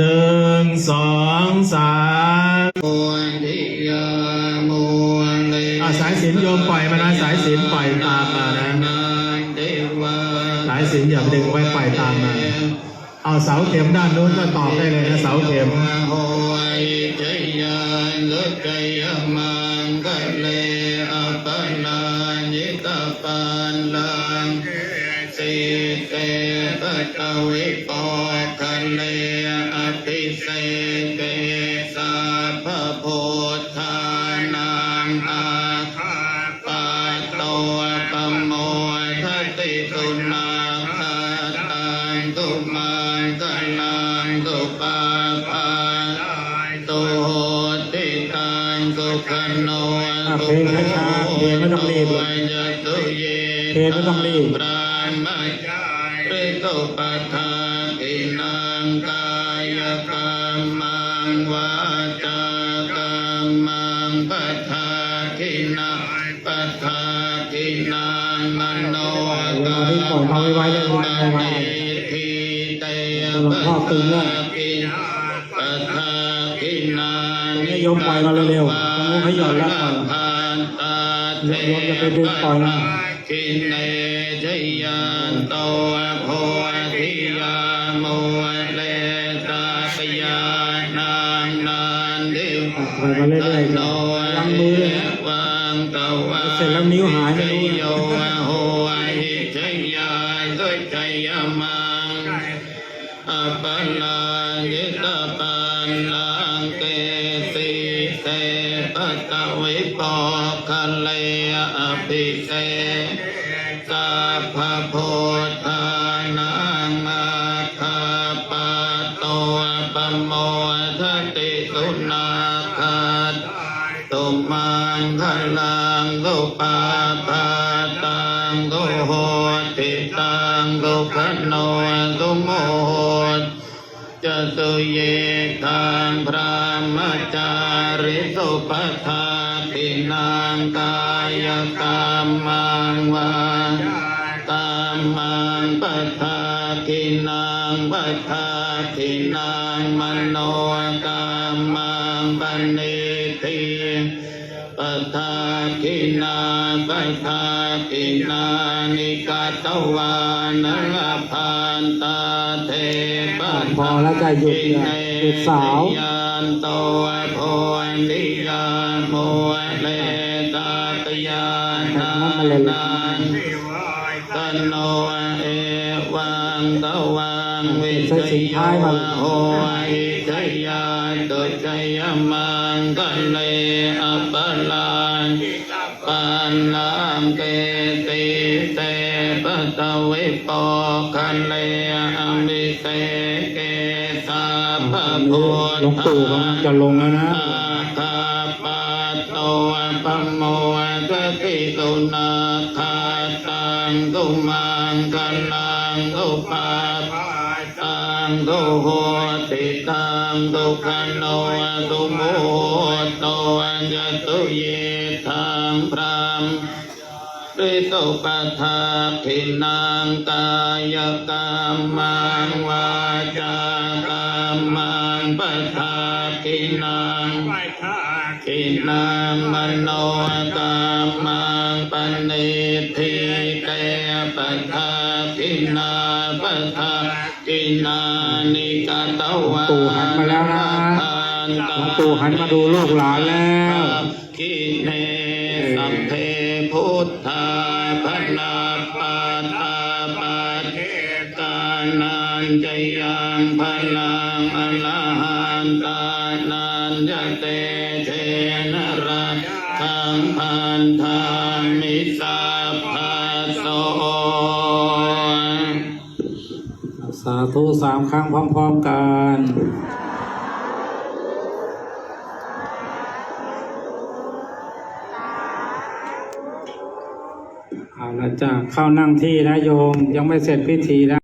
หนึ่งสองสามมุทิยามุเลอะสายสิญจนโยมปล่อยมานะสายสิญจนปล่อยตามมานะนันเทวาสายสิญจนอย่าไปดึงไว้ปล่อยตามมาเอาเสาเข็มด้านนู้นก็ตอบได้เลยนะเสาเข็มโหยจยานลุจยมังคะเลอปนายิตาปันลังสิเตปะตวิปอคะเลอภิ เศเตสัพพโพธานังอาคาปะโตปโมทติสุนาคาตังตุมังกังตุปาปาตุโหติตังสุขโนอะเพลงช้าๆเพลงไม่ต้องรีบจะตุเยเพลงไม่ต้องรีบปรามัจจายริโตปัฏฐาทินังกายกั วาจากรรมังปัฏฐาทินังปัฏฐาทินังมโนกรรที่ปล่อยมาไว้ๆเลยมัเอาไว้ทีเตยหลวงพ่อตึงแล้วปัฏฐาทินังตรงนี้โยมปล่อยมาเร็วๆตรงนู้นให้หย่อนแล้วปล่อยผ่านโยมจะไปดึงปล่อยนะกินเนชยันโต ปล่อยมาเรื่อยๆจังมือเลยนะวังตะวันเสร็จแล้วนิ้วหายไม่รู้โยดไตรยามังอปัลลังยิตาปัลลังเกสิเตปตะวิปอคะเลอภิเศสัพพะโพ ตุมังคลังตุปาปาตังตุโหติตังตุขโนตุโมทจตุเยทังพระมจาริสุปทาตินางกายกรรมังวากรรมังปทาทินางปทาทินางมโนกรรมังปณิทิ ทินาปทาทินานิกาตวานังอภานตาเทปะพอแล้วจะหยุดเนี่ยหยุดสาวยันโตโพนิยามโมเลตาตยานานันตโนเอวังตวั งวิจยาวะโหอิจยาตุจยมังกัลเลอัปปลังปันลังเกติเตปะตะวิปอคันเลอมิเสเกสัพพะโพหลวงปู่กำลังจะลงแล้วนะคาปะโตปัมโมกติตุนาคาตังตุมังกัลังตุปา ตังตุโหติตังตุคันโนตุโมโตจตุเยทังพรามริโตปัฏฐาทินังกายกรรมังวาจากรรมังปัฏฐาทินังทินังมโนกรรมังปณิทิเตปัฏฐาทินาปัฏฐานานิกา ตวาปู่หันมาแล้วนะหลวงปู่หันมาดูลูกหลานแล้วกิเนสัมเพพุทธาพนาปาตาปาเทกานันจยังพลังอรหันตานันจเตเทนราทังพันธามิสาภาโส สาธุสามครั้งพร้อมๆกันเอาละจ้ะเข้านั่งที่นะโยมยังไม่เสร็จพิธีนะ